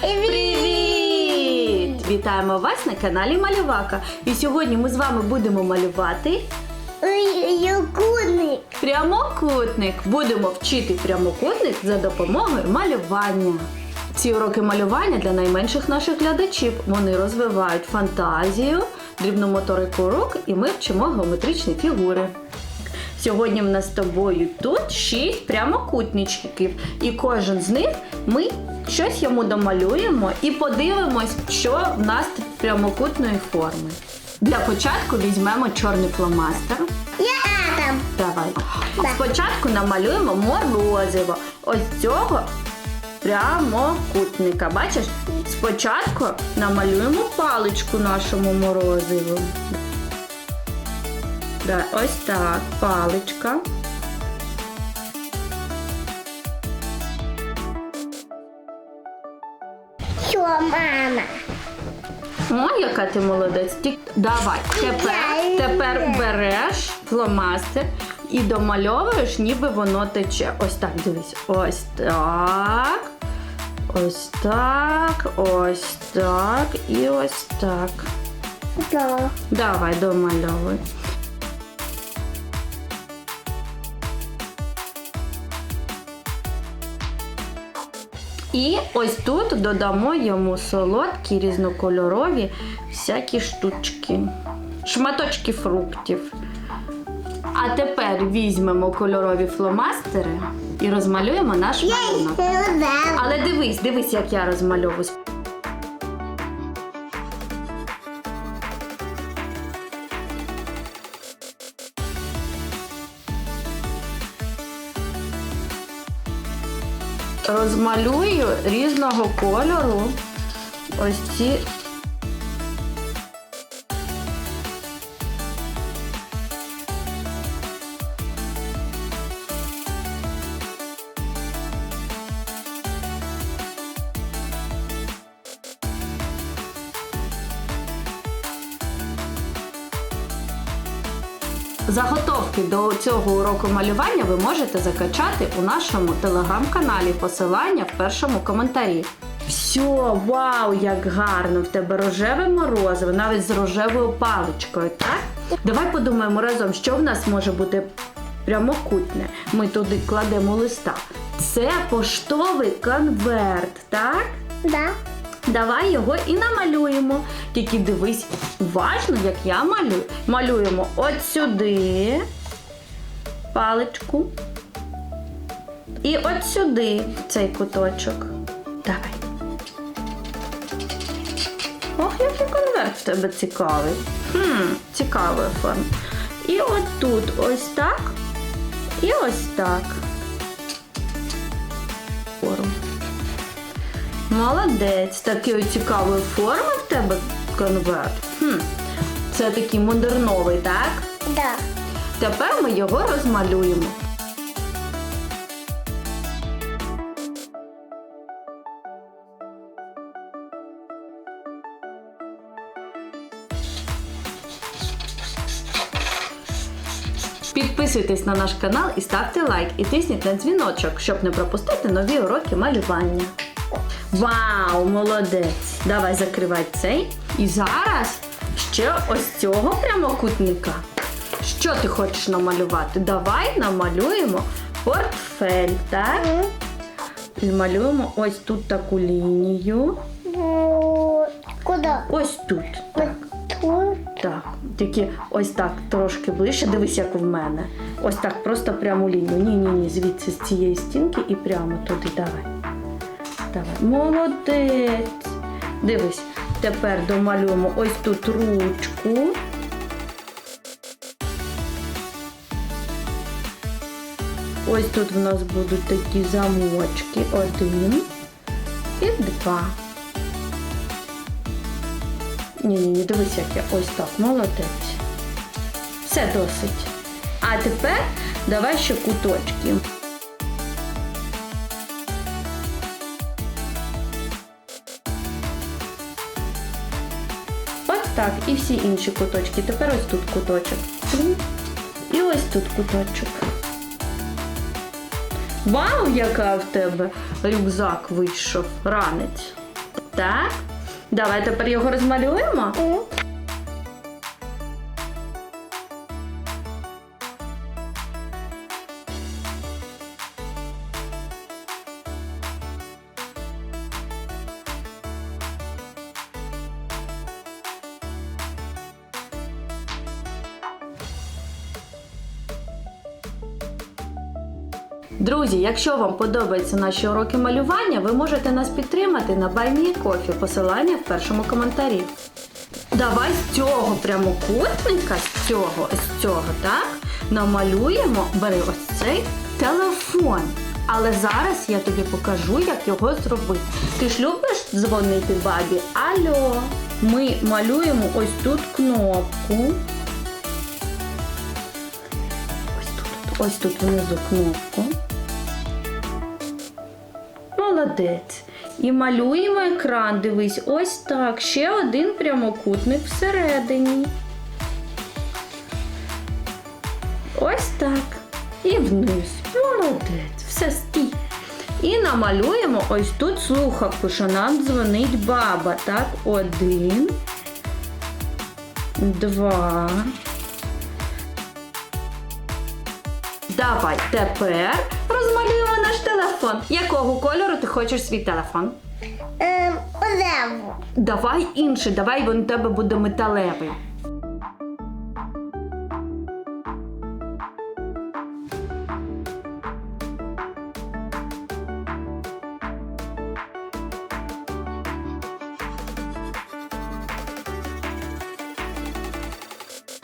Привіт! Вітаємо вас на каналі Малювака. І сьогодні ми з вами будемо малювати Юкуник. прямокутник. Будемо вчити прямокутник за допомогою малювання. Ці уроки малювання для найменших наших глядачів. Вони розвивають фантазію, дрібну моторику рук і ми вчимо геометричні фігури. Сьогодні в нас з тобою тут шість прямокутничків, і кожен з них ми щось йому домалюємо і подивимось, що в нас тут прямокутної форми. Для початку візьмемо чорний фломастер. Я. Давай. Так. Спочатку намалюємо морозиво. Ось цього прямокутника. Бачиш? Спочатку намалюємо паличку нашому морозиву. Ось так, паличка. Що, мама? О, яка ти молодець. Давай, тепер, тепер береш фломастер і домальовуєш, ніби воно тече. Ось так, дивись. Ось так. Ось так, ось так і ось так. Що? Давай, домальовуй. І ось тут додамо йому солодкі різнокольорові всякі штучки, шматочки фруктів. А тепер візьмемо кольорові фломастери і розмалюємо наш малюнок. Але дивись, дивись, як я розмальовую. Розмалюю різного кольору ось ці. Заготовки до цього уроку малювання ви можете закачати у нашому телеграм-каналі. Посилання в першому коментарі. Все, вау, як гарно! В тебе рожеве морозиво, навіть з рожевою паличкою, так? Давай подумаємо разом, що в нас може бути прямокутне. Ми туди кладемо листа. Це поштовий конверт, так? Да. Давай його і намалюємо. Тільки дивись уважно, як я малюю. Малюємо от сюди паличку. І от сюди цей куточок. Давай. Ох, який конверт в тебе цікавий. Хм, цікавої форми. І от тут ось так. І ось так. Форму. Молодець, такої цікавої форми в тебе конверт. Хм. Це такий модерновий, так? Да. Тепер ми його розмалюємо. Підписуйтесь на наш канал і ставте лайк, і тисніть на дзвіночок, щоб не пропустити нові уроки малювання. Вау, молодець! Давай закривай цей. І зараз ще ось цього прямокутника. Що ти хочеш намалювати? Давай намалюємо портфель, так? І малюємо ось тут таку лінію. Куди? Ось тут. Так. Тут. Так, тільки ось так трошки ближче. Дивись, як в мене. Ось так, просто пряму лінію. Ні, ні, ні, звідси з цієї стінки і прямо туди. Давай. Давай. Молодець. Дивись, тепер домалюємо ось тут ручку. Ось тут в нас будуть такі замочки. Один і два. Ні, ні, ні, дивись, як я ось так, молодець. Все досить. А тепер давай ще куточки. Так, і всі інші куточки. Тепер ось тут куточок. І ось тут куточок. Вау, яка в тебе рюкзак вийшов, ранець. Так? Давай тепер його розмалюємо. Друзі, якщо вам подобаються наші уроки малювання, ви можете нас підтримати на Баймі Кофі. Посилання в першому коментарі. Давай з цього прямокутника, з цього, з цього, так? Намалюємо, бери ось цей телефон. Але зараз я тобі покажу, як його зробити. Ти ж любиш дзвонити бабі? Алло. Ми малюємо ось тут кнопку. Ось тут, ось тут внизу кнопку. Молодець. І малюємо екран. Дивись, ось так. Ще один прямокутник всередині. Ось так. І вниз. Молодець. Все стій. І намалюємо ось тут слухавку, що нам дзвонить баба. Так, один, два. Давай тепер розмалюємо наш телефон. Якого кольору ти хочеш свій телефон? Ем, Олеву. Давай інший, давай він у тебе буде металевий.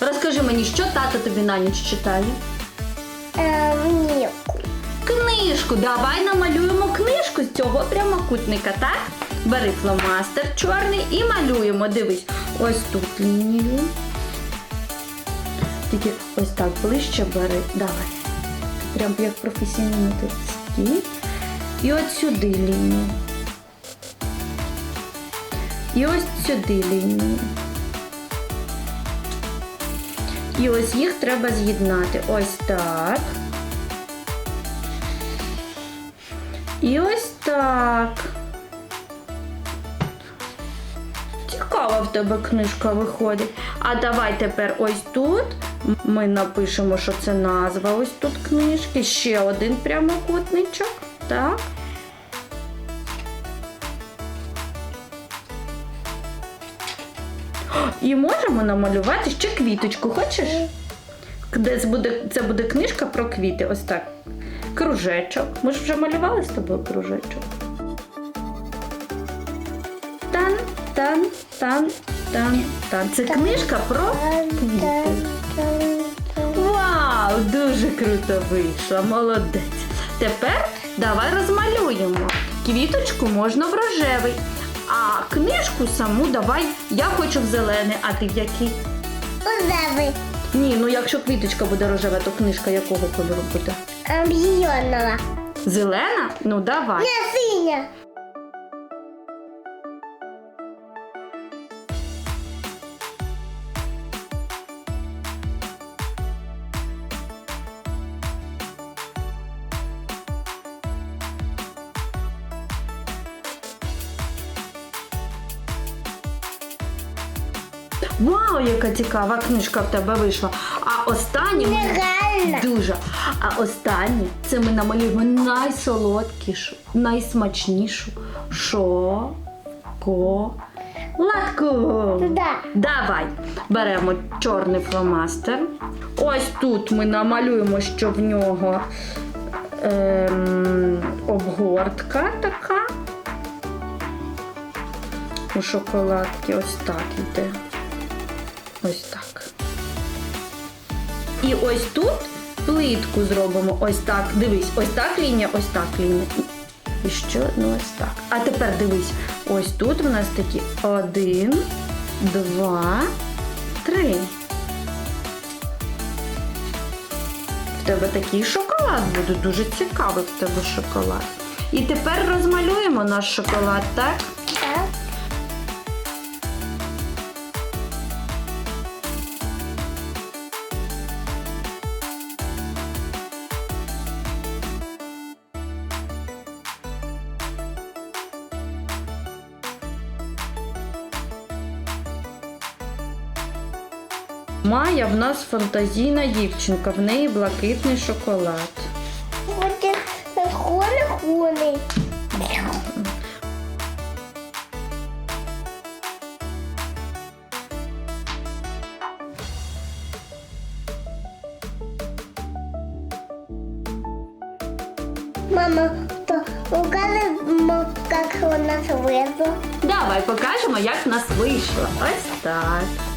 Розкажи мені, що тато тобі на ніч читає? Книжку. Давай намалюємо книжку з цього прямокутника, так? Бери фломастер чорний і малюємо. Дивись, ось тут лінію. Тільки ось так ближче бери. Давай. Прям як професійний мотоцикл. І от сюди лінію. І ось сюди лінію. І ось їх треба з'єднати. Ось так. І ось так. Цікава в тебе книжка виходить. А давай тепер ось тут ми напишемо, що це назва ось тут книжки. Ще один прямокутничок. Так. І можемо намалювати ще квіточку. Хочеш? Де це буде, це буде книжка про квіти. Ось так. Кружечок. Ми ж вже малювали з тобою кружечок. Тан, тан, тан, тан, тан. Це книжка про квіти. Вау! Дуже круто вийшло, молодець. Тепер давай розмалюємо. Квіточку можна в рожевий, а книжку саму давай. Я хочу в зелений, а ти в який? Олеви. Ні, ну якщо квіточка буде рожева, то книжка якого кольору буде? Ем, Зеленого. Зелена? Ну давай. Не синя. Вау, яка цікава книжка в тебе вийшла. А останнє. Нереально. дуже. А останнє це ми намалюємо найсолодкішу, найсмачнішу шоколадку. Да. Давай беремо чорний фломастер. Ось тут ми намалюємо, що в нього ем, обгортка така. У шоколадки ось так йде. Ось так. І ось тут плитку зробимо. Ось так. Дивись, ось так лінія, ось так лінія. І ще одну ось так. А тепер дивись, ось тут у нас такі один, два, три. В тебе такий шоколад буде, дуже цікавий в тебе шоколад. І тепер розмалюємо наш шоколад, так? Майя в нас фантазійна дівчинка, в неї блакитний шоколад. Хуни. Мама, то укажемо, як у нас вийшло. Давай покажемо, як в нас вийшло. Ось так.